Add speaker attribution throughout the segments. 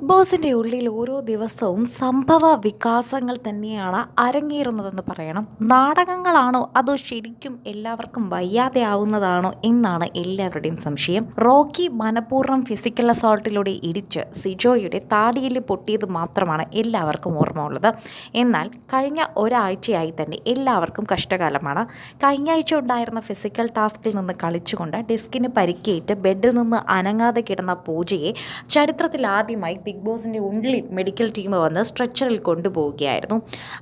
Speaker 1: Big ബോസിന്റെ ഉള്ളിൽ ഓരോ ദിവസവും സംഭവ വികാസങ്ങൾ തന്നെയാണ് അരങ്ങേറുന്നതെന്ന് പറയണം. നാടകങ്ങളാണോ അതോ ശരിക്കും എല്ലാവർക്കും വയ്യാതെ ആവുന്നതാണോ എന്നാണ് എല്ലാവരുടെയും സംശയം. റോക്കി മനഃപൂർവം ഫിസിക്കൽ അസോൾട്ടിലൂടെ ഇടിച്ച് സിജോയുടെ താടിയിൽ പൊട്ടിയത് മാത്രമാണ് എല്ലാവർക്കും ഓർമ്മ ഉള്ളത് എന്നാൽ കഴിഞ്ഞ ഒരാഴ്ചയായി തന്നെ എല്ലാവർക്കും കഷ്ടകാലമാണ്. കഴിഞ്ഞ ആഴ്ച ഉണ്ടായിരുന്ന ഫിസിക്കൽ ടാസ്കിൽ നിന്ന് കളിച്ചുകൊണ്ട് ഡെസ്കിന് പരിക്കേറ്റ് ബെഡിൽ നിന്ന് അനങ്ങാതെ കിടന്ന പൂജയെ ചരിത്രത്തിൽ ആദ്യമായി ബിഗ് ബോസിന്റെ ഉള്ളിൽ മെഡിക്കൽ ടീം വന്ന് സ്ട്രെച്ചറിൽ കൊണ്ടുപോവുകയായിരുന്നു.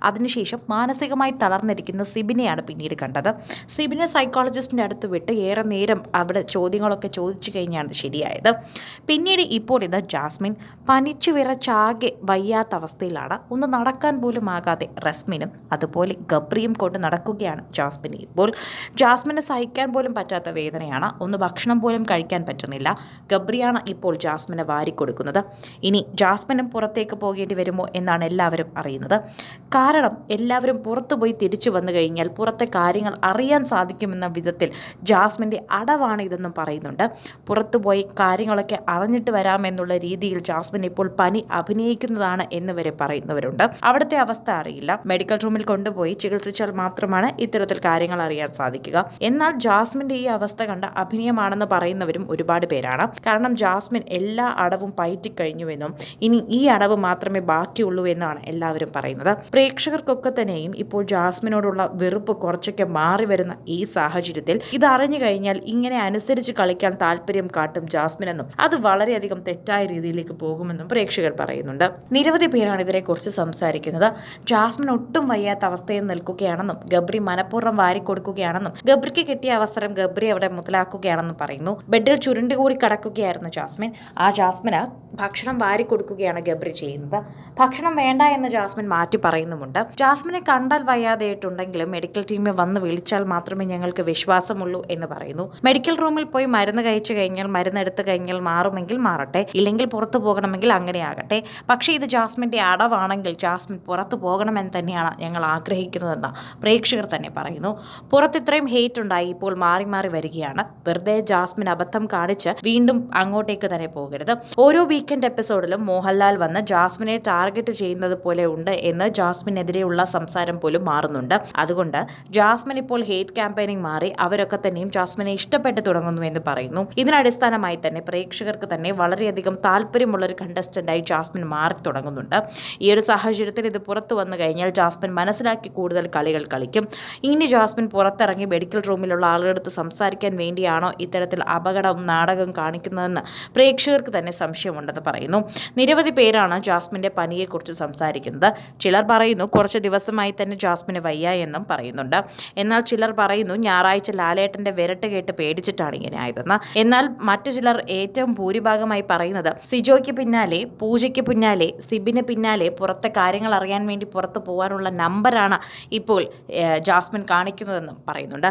Speaker 1: അതിനുശേഷം മാനസികമായി തളർന്നിരിക്കുന്ന സിബിനെയാണ് പിന്നീട് കണ്ടത്. സിബിനെ സൈക്കോളജിസ്റ്റിന്റെ അടുത്ത് വിട്ട് ഏറെ നേരം അവിടെ ചോദ്യങ്ങളൊക്കെ ചോദിച്ചു കഴിഞ്ഞാണ് ശരിയായത്. പിന്നീട് ഇപ്പോൾ ഇത് ജാസ്മിൻ പനിച്ചു വിറച്ചാകെ വയ്യാത്ത അവസ്ഥയിലാണ്. ഒന്ന് നടക്കാൻ പോലും ആകാതെ റസ്മിനും അതുപോലെ ഗബ്രിയും കൊണ്ട് നടക്കുകയാണ് ജാസ്മിൻ ഇപ്പോൾ. ജാസ്മിനെ സഹിക്കാൻ പോലും പറ്റാത്ത വേദനയാണ്. ഒന്ന് ഭക്ഷണം പോലും കഴിക്കാൻ പറ്റുന്നില്ല. ഗബ്രിയാണ് ഇപ്പോൾ ജാസ്മിനെ വാരിക്കൊടുക്കുന്നത്. ഇനി ജാസ്മിനും പുറത്തേക്ക് പോകേണ്ടി വരുമോ എന്നാണ് എല്ലാവരും അറിയുന്നത്. കാരണം എല്ലാവരും പുറത്തു പോയി തിരിച്ചു വന്നു കഴിഞ്ഞാൽ പുറത്തെ കാര്യങ്ങൾ അറിയാൻ സാധിക്കുമെന്ന വിധത്തിൽ ജാസ്മിന്റെ അടവാണ് ഇതെന്നും പറയുന്നുണ്ട്. പുറത്തു പോയി കാര്യങ്ങളൊക്കെ അറിഞ്ഞിട്ട് വരാമെന്നുള്ള രീതിയിൽ ജാസ്മിൻ ഇപ്പോൾ പനി അഭിനയിക്കുന്നതാണ് എന്ന് വരെ പറയുന്നവരുണ്ട്. അവിടുത്തെ അവസ്ഥ അറിയില്ല. മെഡിക്കൽ റൂമിൽ കൊണ്ടുപോയി ചികിത്സിച്ചാൽ മാത്രമാണ് ഇത്തരത്തിൽ കാര്യങ്ങൾ അറിയാൻ സാധിക്കുക. എന്നാൽ ജാസ്മിന്റെ ഈ അവസ്ഥ കണ്ട അഭിനയമാണെന്ന് പറയുന്നവരും ഒരുപാട് പേരാണ്. കാരണം ജാസ്മിൻ എല്ലാ അടവും പയറ്റിക്കഴിഞ്ഞുവെന്നും ഇനി ഈ അടവ് മാത്രമേ ബാക്കിയുള്ളൂ എന്നാണ് എല്ലാവരും പറയുന്നത്. പ്രേക്ഷകർക്കൊക്കെ തന്നെയും ഇപ്പോൾ ജാസ്മിനോടുള്ള വെറുപ്പ് കുറച്ചൊക്കെ മാറി വരുന്ന ഈ സാഹചര്യത്തിൽ ഇത് അറിഞ്ഞു കഴിഞ്ഞാൽ ഇങ്ങനെ അനുസരിച്ച് കളിക്കാൻ താല്പര്യം കാട്ടും ജാസ്മിൻ എന്നും അത് വളരെയധികം തെറ്റായ രീതിയിലേക്ക് പോകുമെന്നും പ്രേക്ഷകർ പറയുന്നുണ്ട്. നിരവധി പേരാണ് ഇതിനെക്കുറിച്ച് സംസാരിക്കുന്നത്. ജാസ്മിൻ ഒട്ടും വയ്യാത്ത അവസ്ഥയിൽ നിൽക്കുകയാണെന്നും ഗബ്രി മനഃപൂർവം വാരിക്കൊടുക്കുകയാണെന്നും ഗബ്രിക്ക് കിട്ടിയ അവസരം ഗബ്രി അവിടെ മുതലാക്കുകയാണെന്നും പറയുന്നു. ബെഡിൽ ചുരുണ്ടുകൂടി കടക്കുകയായിരുന്നു ജാസ്മിൻ. ആ ജാസ്മിന് ഭക്ഷണം വാരി കൊടുക്കുകയാണ് ഗബ്രി ചെയ്യുന്നത്. ഭക്ഷണം വേണ്ട എന്ന് ജാസ്മിൻ മാറ്റി പറയുന്നുമുണ്ട്. ജാസ്മിനെ കണ്ടാൽ വയ്യാതെയായിട്ടുണ്ടെങ്കിലും മെഡിക്കൽ ടീമിൽ വന്ന് വിളിച്ചാൽ മാത്രമേ ഞങ്ങൾക്ക് വിശ്വാസമുള്ളൂ എന്ന് പറയുന്നു. മെഡിക്കൽ റൂമിൽ പോയി മരുന്ന് കഴിച്ചു കഴിഞ്ഞാൽ മരുന്ന് എടുത്തു കഴിഞ്ഞാൽ മാറുമെങ്കിൽ മാറട്ടെ. ഇല്ലെങ്കിൽ പുറത്തു പോകണമെങ്കിൽ അങ്ങനെ അങ്ങനെയാകട്ടെ. പക്ഷേ ഇത് ജാസ്മിന്റെ അടവാണെങ്കിൽ ജാസ്മിൻ പുറത്തു പോകണമെന്ന് തന്നെയാണ് ഞങ്ങൾ ആഗ്രഹിക്കുന്നതെന്ന് പ്രേക്ഷകർ തന്നെ പറയുന്നു. പുറത്ത് ഇത്രയും ഹേറ്റ് ഉണ്ടായി ഇപ്പോൾ മാറി മാറി വരികയാണ്. വെറുതെ ജാസ്മിൻ അബദ്ധം കാണിച്ച് വീണ്ടും അങ്ങോട്ടേക്ക് തന്നെ പോകരുത്. ഓരോ വീക്കെൻഡ് എപ്പിസോഡിലും മോഹൻലാൽ വന്ന് ജാസ്മിനെ ടാർഗറ്റ് ചെയ്യുന്നത് പോലെ ഉണ്ട് എന്ന് ജാസ്മിനെതിരെയുള്ള സംസാരം പോലും മാറുന്നുണ്ട്. അതുകൊണ്ട് ജാസ്മിൻ ഇപ്പോൾ ഹേറ്റ് ക്യാമ്പയിനിങ് മാറി അവരൊക്കെ തന്നെയും ജാസ്മിനെ ഇഷ്ടപ്പെട്ടു തുടങ്ങുന്നു എന്ന് പറയുന്നു. ഇതിനടിസ്ഥാനമായി തന്നെ പ്രേക്ഷകർക്ക് തന്നെ വളരെയധികം താല്പര്യമുള്ള ഒരു കണ്ടസ്റ്റന്റായി ജാസ്മിൻ മാറി തുടങ്ങുന്നുണ്ട്. ഈ ഒരു സാഹചര്യത്തിൽ ഇത് പുറത്തു വന്നു കഴിഞ്ഞാൽ ജാസ്മിൻ മനസ്സിലാക്കി കൂടുതൽ കളികൾ കളിക്കും. ഇനി ജാസ്മിൻ പുറത്തിറങ്ങി മെഡിക്കൽ റൂമിലുള്ള ആളുകളടുത്ത് സംസാരിക്കാൻ വേണ്ടിയാണോ ഇത്തരത്തിൽ അപകടം നാടകം കാണിക്കുന്നതെന്ന് പ്രേക്ഷകർക്ക് തന്നെ സംശയമുണ്ടെന്ന് പറയുന്നു. നിരവധി പേരാണ് ജാസ്മിന്റെ പനിയെക്കുറിച്ച് സംസാരിക്കുന്നത്. ചിലർ പറയുന്നു കുറച്ച് ദിവസമായി തന്നെ ജാസ്മിന് വയ്യ എന്നും പറയുന്നുണ്ട്. എന്നാൽ ചിലർ പറയുന്നു ഞായറാഴ്ച ലാലേട്ടന്റെ വിരട്ട് കേട്ട് പേടിച്ചിട്ടാണ് ഇങ്ങനെ ആയതെന്ന്. എന്നാൽ മറ്റു ചിലർ ഏറ്റവും ഭൂരിഭാഗമായി പറയുന്നത് സിജോയ്ക്ക് പിന്നാലെ പൂജയ്ക്ക് പിന്നാലെ സിബിന് പിന്നാലെ പുറത്തെ കാര്യങ്ങൾ അറിയാൻ വേണ്ടി പുറത്ത് പോകാനുള്ള നമ്പറാണ് ഇപ്പോൾ ജാസ്മിൻ കാണിക്കുന്നതെന്നും പറയുന്നുണ്ട്.